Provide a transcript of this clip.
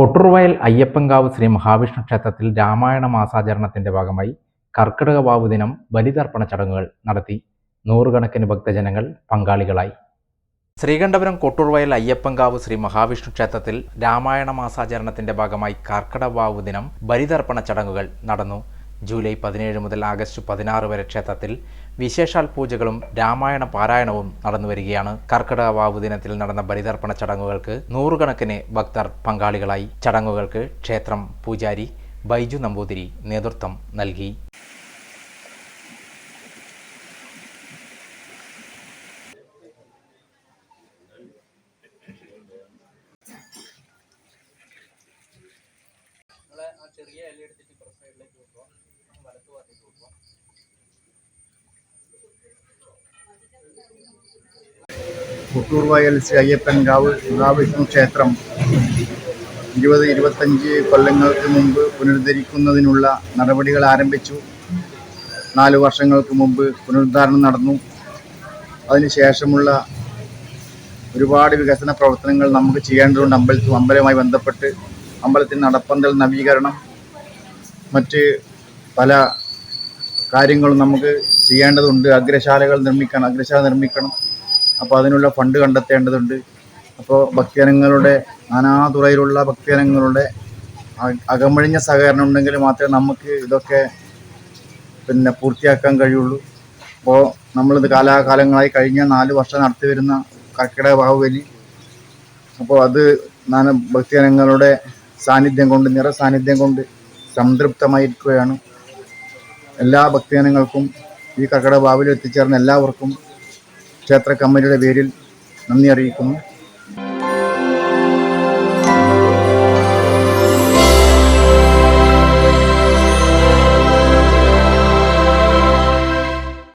കൊട്ടുറുവയൽ അയ്യപ്പൻകാവ് ശ്രീ മഹാവിഷ്ണു ക്ഷേത്രത്തിൽ രാമായണ മാസാചരണത്തിന്റെ ഭാഗമായി കർക്കിടക വാവു ദിനം ബലിതർപ്പണ ചടങ്ങുകൾ നടത്തി നൂറുകണക്കിന് ഭക്തജനങ്ങൾ പങ്കാളികളായി. ശ്രീകണ്ഠപുരം കൊട്ടുറുവയൽ അയ്യപ്പൻകാവ് ശ്രീ മഹാവിഷ്ണു ക്ഷേത്രത്തിൽ രാമായണ മാസാചരണത്തിന്റെ ഭാഗമായി കർക്കിടക വാവു ദിനം ബലിതർപ്പണ ചടങ്ങുകൾ നടന്നു. ജൂലൈ പതിനേഴ് മുതൽ ആഗസ്റ്റ് പതിനാറ് വരെ ക്ഷേത്രത്തിൽ വിശേഷാൽ പൂജകളും രാമായണ പാരായണവും നടന്നുവരികയാണ് കർക്കിടക വാവു ദിനത്തിൽ നടന്ന ബലിതർപ്പണ ചടങ്ങുകൾക്ക് നൂറുകണക്കിന് ഭക്തർ പങ്കാളികളായി. ചടങ്ങുകൾക്ക് ക്ഷേത്രം പൂജാരി ബൈജു നമ്പൂതിരി നേതൃത്വം നൽകി. ചെറിയ ഇല എടുത്തിട്ട് ഇപ്പുറത്തെ പുത്തൂർ വയൽ ശ്രീ അയ്യപ്പൻകാവ് മഹാവിഷ്ണു ക്ഷേത്രം. ഇരുപത് ഇരുപത്തഞ്ച് കൊല്ലങ്ങൾക്ക് മുമ്പ് പുനരുദ്ധരിക്കുന്നതിനുള്ള നടപടികൾ ആരംഭിച്ചു. നാല് വർഷങ്ങൾക്ക് മുമ്പ് പുനരുദ്ധാരണം നടന്നു. അതിനുശേഷമുള്ള ഒരുപാട് വികസന പ്രവർത്തനങ്ങൾ നമുക്ക് ചെയ്യേണ്ടതുണ്ട്. അമ്പലത്തിൽ അമ്പലവുമായി ബന്ധപ്പെട്ട് അമ്പലത്തിന്റെ നടപ്പന്തൽ നവീകരണം മറ്റ് പല കാര്യങ്ങളും നമുക്ക് ചെയ്യേണ്ടതുണ്ട്. അഗ്രശാലകൾ നിർമ്മിക്കണം അഗ്രശാല നിർമ്മിക്കണം. അപ്പോൾ അതിനുള്ള ഫണ്ട് കണ്ടെത്തേണ്ടതുണ്ട്. അപ്പോൾ ഭക്തജനങ്ങളുടെ നാനാതുറയിലുള്ള ഭക്തജനങ്ങളുടെ അകമഴിഞ്ഞ സഹകരണം ഉണ്ടെങ്കിൽ മാത്രമേ നമുക്ക് ഇതൊക്കെ പിന്നെ പൂർത്തിയാക്കാൻ കഴിയുള്ളൂ. അപ്പോൾ നമ്മളിത് കാലാകാലങ്ങളായി കഴിഞ്ഞ നാല് വർഷം നടത്തി വരുന്ന കർക്കിടക ബാഹുബലി. അപ്പോൾ അത് നാന ഭക്തജനങ്ങളുടെ സാന്നിധ്യം കൊണ്ട് നിറ സാന്നിധ്യം കൊണ്ട് സംതൃപ്തമായിരിക്കുകയാണ്. എല്ലാ ഭക്തജനങ്ങൾക്കും ഈ കർക്കിടക ബാഹുബലി എത്തിച്ചേർന്ന എല്ലാവർക്കും ക്ഷേത്ര കമ്മിറ്റിയുടെ പേരിൽ നന്ദി അറിയിക്കുന്നു.